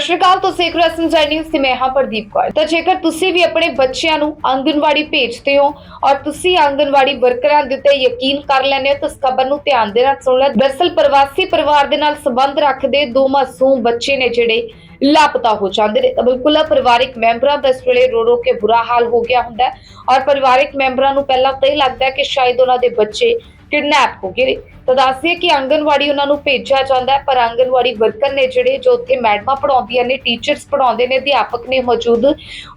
ਸਤਿ ਸ਼੍ਰੀ ਅਕਾਲ ਤੁਸੀਂ ਦੇਖ ਰਹੇ ਹੋ ਤੇ ਮੈਂ ਹਾਂ ਪ੍ਰਦੀਪ ਕੌਰ। ਤਾਂ ਜੇਕਰ ਤੁਸੀਂ ਵੀ ਆਪਣੇ ਬੱਚਿਆਂ ਨੂੰ ਆਂਗਨਵਾੜੀ ਭੇਜਦੇ ਹੋ ਔਰ ਤੁਸੀਂ ਆਂਗਨਵਾੜੀ ਵਰਕਰਾਂ ਦੇ ਉੱਤੇ ਯਕੀਨ ਕਰ ਲੈਂਦੇ ਹੋ, ਤਾਂ ਇਸ ਖਬਰ ਨੂੰ ਧਿਆਨ ਦੇ ਨਾਲ ਸੁਣ ਲਓ ਦਰਅਸਲ ਪ੍ਰਵਾਸੀ ਪਰਿਵਾਰ ਦੇ ਨਾਲ ਸੰਬੰਧ ਰੱਖਦੇ ਦੋ ਮਾਸੂਮ ਬੱਚੇ ਨੇ ਜਿਹੜੇ ਲਾਪਤਾ ਹੋ ਜਾਂਦੇ ਨੇ। ਤਾਂ ਬਿਲਕੁਲ ਪਰਿਵਾਰਿਕ ਮੈਂਬਰਾਂ ਦਾ ਇਸ ਵੇਲੇ ਰੋ ਰੋ ਕੇ ਬੁਰਾ ਹਾਲ ਹੋ ਗਿਆ ਹੁੰਦਾ ਔਰ ਪਰਿਵਾਰਿਕ ਮੈਂਬਰਾਂ ਨੂੰ ਪਹਿਲਾਂ ਤਾਂ ਇਹ ਲੱਗਦਾ ਕਿ ਸ਼ਾਇਦ ਉਹਨਾਂ ਦੇ ਬੱਚੇ ਕਿਡਨੈਪ ਹੋ ਗਏ ਨੇ। ਤਾਂ ਦੱਸਦੇ ਕਿ ਆਂਗਨਵਾੜੀ ਉਹਨਾਂ ਨੂੰ ਭੇਜਿਆ ਜਾਂਦਾ ਹੈ, ਪਰ ਆਂਗਨਵਾੜੀ ਵਰਕਰ ਨੇ ਜਿਹੜੇ ਜੋ ਉੱਥੇ ਮੈਡਮਾਂ ਪੜਾਉਂਦੀਆਂ ਨੇ, ਟੀਚਰਸ ਪੜਾਉਂਦੇ ਨੇ, ਅਧਿਆਪਕ ਨੇ ਮੌਜੂਦ,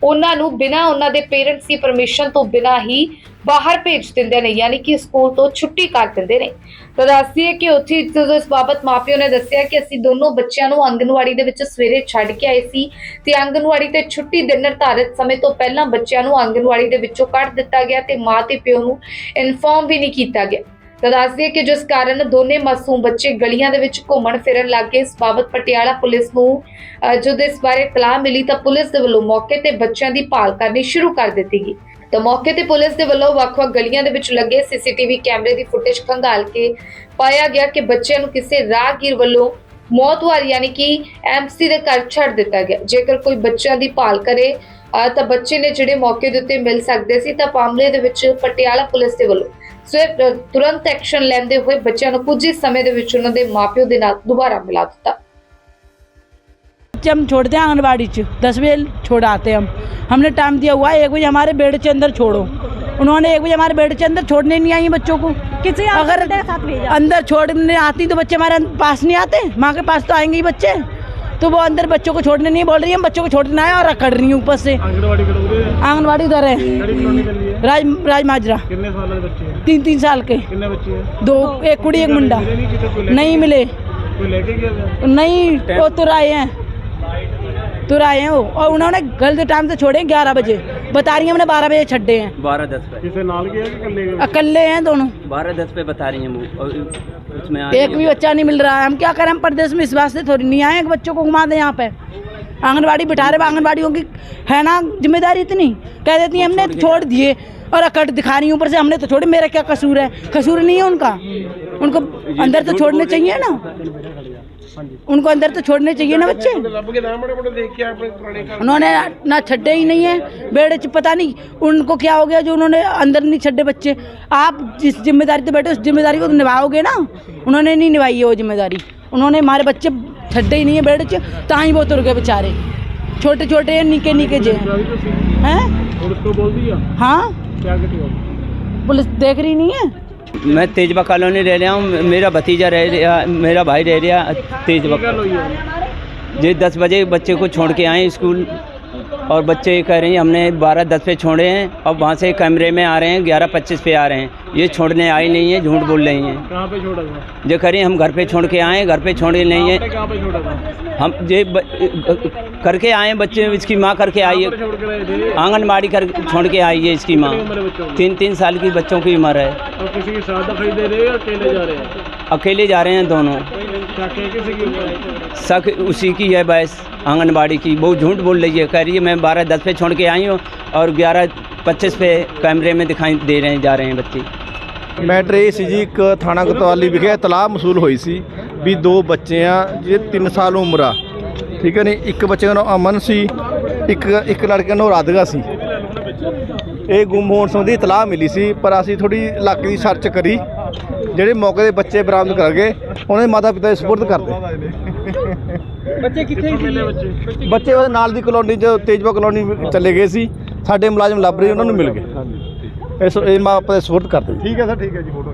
ਉਹਨਾਂ ਨੂੰ ਬਿਨਾਂ ਉਹਨਾਂ ਦੇ ਪੇਰੈਂਟਸ ਦੀ ਪਰਮਿਸ਼ਨ ਤੋਂ ਬਿਨਾਂ ਹੀ ਬਾਹਰ ਭੇਜ ਦਿੰਦੇ ਨੇ, ਯਾਨੀ ਕਿ ਸਕੂਲ ਤੋਂ ਛੁੱਟੀ ਕਰ ਦਿੰਦੇ ਨੇ। ਤਾਂ ਦੱਸਦੀ ਹੈ ਕਿ ਉੱਥੇ ਜਦੋਂ ਇਸ ਬਾਬਤ ਮਾਪਿਓ ਨੇ ਦੱਸਿਆ ਕਿ ਅਸੀਂ ਦੋਨੋਂ ਬੱਚਿਆਂ ਨੂੰ ਆਂਗਨਵਾੜੀ ਦੇ ਵਿੱਚ ਸਵੇਰੇ ਛੱਡ ਕੇ ਆਏ ਸੀ ਤੇ ਆਂਗਨਵਾੜੀ ਤੇ ਛੁੱਟੀ ਦੇ ਨਿਰਧਾਰਿਤ ਸਮੇਂ ਤੋਂ ਪਹਿਲਾਂ ਬੱਚਿਆਂ ਨੂੰ ਆਂਗਨਵਾੜੀ ਦੇ ਵਿੱਚੋਂ ਕੱਢ ਦਿੱਤਾ ਗਿਆ ਤੇ ਮਾਂ ਤੇ ਪਿਓ ਨੂੰ ਇਨਫੋਰਮ ਵੀ ਨਹੀਂ ਕੀਤਾ ਗਿਆ। ਤਾਂ ਦੱਸਦੀ ਹੈ ਕਿ ਜਿਸ ਕਾਰਨ ਦੋਨੇ ਮਾਸੂਮ ਬੱਚੇ ਗਲੀਆਂ ਦੇ ਵਿੱਚ ਘੁੰਮਣ ਫਿਰਨ ਲੱਗ ਗਏ। ਇਸ ਬਾਬਤ ਪਟਿਆਲਾ ਪੁਲਿਸ ਨੂੰ ਜਦੋਂ ਇਸ ਬਾਰੇ ਇਤਲਾਹ ਮਿਲੀ ਤਾਂ ਪੁਲਿਸ ਦੇ ਵੱਲੋਂ ਮੌਕੇ ਤੇ ਬੱਚਿਆਂ ਦੀ ਭਾਲ ਕਰਨੀ ਸ਼ੁਰੂ ਕਰ ਦਿੱਤੀ ਗਈ। ਤਾਂ ਮੌਕੇ ਤੇ ਪੁਲਿਸ ਦੇ ਵੱਲੋਂ ਵੱਖ-ਵੱਖ ਗਲੀਆਂ ਦੇ ਵਿੱਚ ਲੱਗੇ ਸੀਸੀਟੀਵੀ ਕੈਮਰੇ ਦੀ ਫੁਟੇਜ ਖੰਗਾਲ ਕੇ ਪਾਇਆ ਗਿਆ ਕਿ ਬੱਚਿਆਂ ਨੂੰ ਕਿਸੇ ਰਾਹਗੀਰ ਵੱਲੋਂ ਮੌਤਵਾਰ ਯਾਨੀ ਕਿ ਐਮਸੀ ਦੇ ਘਰ ਛੱਡ ਦਿੱਤਾ ਗਿਆ। ਜੇਕਰ ਕੋਈ ਬੱਚਿਆਂ ਦੀ ਭਾਲ ਕਰੇ ਤਾਂ ਬੱਚੇ ਨੇ ਜਿਹੜੇ ਮੌਕੇ ਦੇ ਉੱਤੇ ਮਿਲ ਸਕਦੇ ਸੀ, ਤਾਂ ਮਾਮਲੇ ਦੇ ਵਿੱਚ ਪਟਿਆਲਾ ਪੁਲਿਸ ਦੇ ਵੱਲੋਂ ਸਵਿਫਟ ਤੁਰੰਤ ਐਕਸ਼ਨ ਲੈਂਦੇ ਹੋਏ ਬੱਚਿਆਂ ਨੂੰ ਕੁਝ ਹੀ ਸਮੇਂ ਦੇ ਵਿੱਚ ਉਹਨਾਂ ਦੇ ਮਾਪਿਓ ਦੇ ਨਾਲ ਦੁਬਾਰਾ ਮਿਲਾ ਦਿੱਤਾ बच्चे हम छोड़ते हैं आंगनबाड़ी च दस बजे छोड़ आते हैं हम हमने टाइम दिया हुआ है एक बजे हमारे बेड के अंदर छोड़ो उन्होंने एक बजे हमारे बेड के अंदर छोड़ने नहीं आई बच्चों को किसी अगर के साथ भेजा अंदर छोड़ने आती तो बच्चे हमारे पास नहीं आते माँ के पास तो आएंगे ही बच्चे तो वो अंदर बच्चों को छोड़ने नहीं बोल रही है? बच्चों को छोड़ने आए और अकड़ रही है ऊपर से। आंगनबाड़ी उधर है। राज राज माजरा। तीन तीन साल के। दो एक कुड़ी एक मुंडा। नहीं मिले। नहीं वो तो राय हैं। तुर आए और उन्होंने गलत टाइम से छोड़े ग्यारह बजे। बता रही है हमने बारह बजे छड्डे हैं। बारह दस पे अकेले है हैं दोनों। बारह दस पे बता रही हैं उसमें एक भी बच्चा नहीं मिल रहा है। हम क्या करें? हम प्रदेश में इस वास्ते थोड़ी नहीं आए बच्चों को घुमा दे यहाँ पे। आंगनबाड़ी बिठा रहे आंगनबाड़ियों की है ना ज़िम्मेदारी इतनी? कह देती है हमने छोड़ दिए और अकट दिखा रही ऊपर से हमने तो छोड़े मेरा क्या कसूर है? कसूर नहीं है उनका। उनको अंदर तो छोड़ने चाहिए ना? उनको अंदर तो छोड़ने चाहिए ना बच्चे? उन्होंने ना छड्डे ही नहीं है बेड़े पता नहीं उनको क्या हो गया जो उन्होंने अंदर नहीं छड्डे बच्चे? आप जिस ज़िम्मेदारी पे बैठे उस ज़िम्मेदारी को तो निभाओगे ना? उन्होंने नहीं निभाई है वो ज़िम्मेदारी। उन्होंने हमारे बच्चे छड्डे ही नहीं है बेड़े ता ही बहुत रुके बेचारे। छोटे छोटे नीके नीके जे। हैं? हाँ? पुलिस देख रही नहीं है? मैं तेजबा कॉलोनी रह रहा हूँ मेरा भतीजा रह रहा मेरा भाई रह रहा तेजबा। ये दस बजे बच्चे को छोड़ के आए स्कूल। और बच्चे ये कह रहे हैं हमने बारह दस पे छोड़े हैं और वहाँ से कैमरे में आ रहे हैं ग्यारह पच्चीस पे आ रहे हैं। ये छोड़ने आई नहीं है झूठ बोल रही हैं। कहाँ पे छोड़ा था? जो कह रही हैं हम घर पे छोड़ के आए घर पे छोड़े नहीं है। कहाँ पे छोड़ा हम ये ब- करके आए हैं बच्चे इसकी माँ करके आई है। आंगनबाड़ी कर छोड़ के आई है इसकी माँ। तीन तीन साल की बच्चों की उम्र हैं? अकेले जा रहे हैं दोनों। क्या कह किसी की उम्र है शक उसी की है बहस आंगनबाड़ी की वो झूठ बोल रही है कह रही है मैं बारह दस पे छोड़ के आई हूँ और ग्यारह पच्चीस पे कैमरे में दिखाई दे रहे हैं जा रहे हैं बच्चे ਮੈਟਰ ਇਹ ਸੀ ਜੀ ਇੱਕ ਥਾਣਾ ਕੋਤਵਾਲੀ ਵਿਖੇ ਇਤਲਾਹ ਮਸੂਲ ਹੋਈ ਸੀ ਵੀ ਦੋ ਬੱਚੇ ਆ ਜਿਹਦੇ 3 ਸਾਲ ਉਮਰ ਆ ਠੀਕ ਹੈ ਨਹੀਂ ਇੱਕ ਬੱਚੇ ਦਾ ਨਾਮ ਅਮਨ ਸੀ ਇੱਕ ਇੱਕ ਲੜਕੇ ਦਾ ਨਾਮ ਰਾਧਗਾ ਸੀ ਇਹ ਗੁੰਮ ਹੋਣ ਸੰਬੰਧੀ ਇਤਲਾਹ ਮਿਲੀ ਸੀ ਪਰ ਅਸੀਂ ਥੋੜੀ ਇਲਾਕੇ ਦੀ ਸਰਚ ਕਰੀ ਜਿਹੜੇ ਮੌਕੇ ਦੇ ਬੱਚੇ ਬਰਾਮਦ ਕਰ ਗਏ ਉਹਨਾਂ ਦੇ ਮਾਤਾ ਪਿਤਾ ਦੇ ਸਪੁਰਦ ਕਰਦੇ ਬੱਚੇ ਕਿੱਥੇ ਸੀ? ਬੱਚੇ। ਉਹਦੇ ਨਾਲ ਦੀ ਕਲੋਨੀ ਚ ਤੇਜਵਾ ਕਲੋਨੀ ਚਲੇ ਗਏ ਸੀ। ਸਾਡੇ ਮੁਲਾਜ਼ਮ ਲੱਭ ਰਹੇ ਉਹਨਾਂ ਨੂੰ ਮਿਲ ਗਏ। ਇਸ ਇਹ ਮਾਪੇ ਸਪੁਰਦ ਕਰਦੇ ਠੀਕ ਹੈ ਸਰ ਠੀਕ ਹੈ ਜੀ ਫੋਟੋ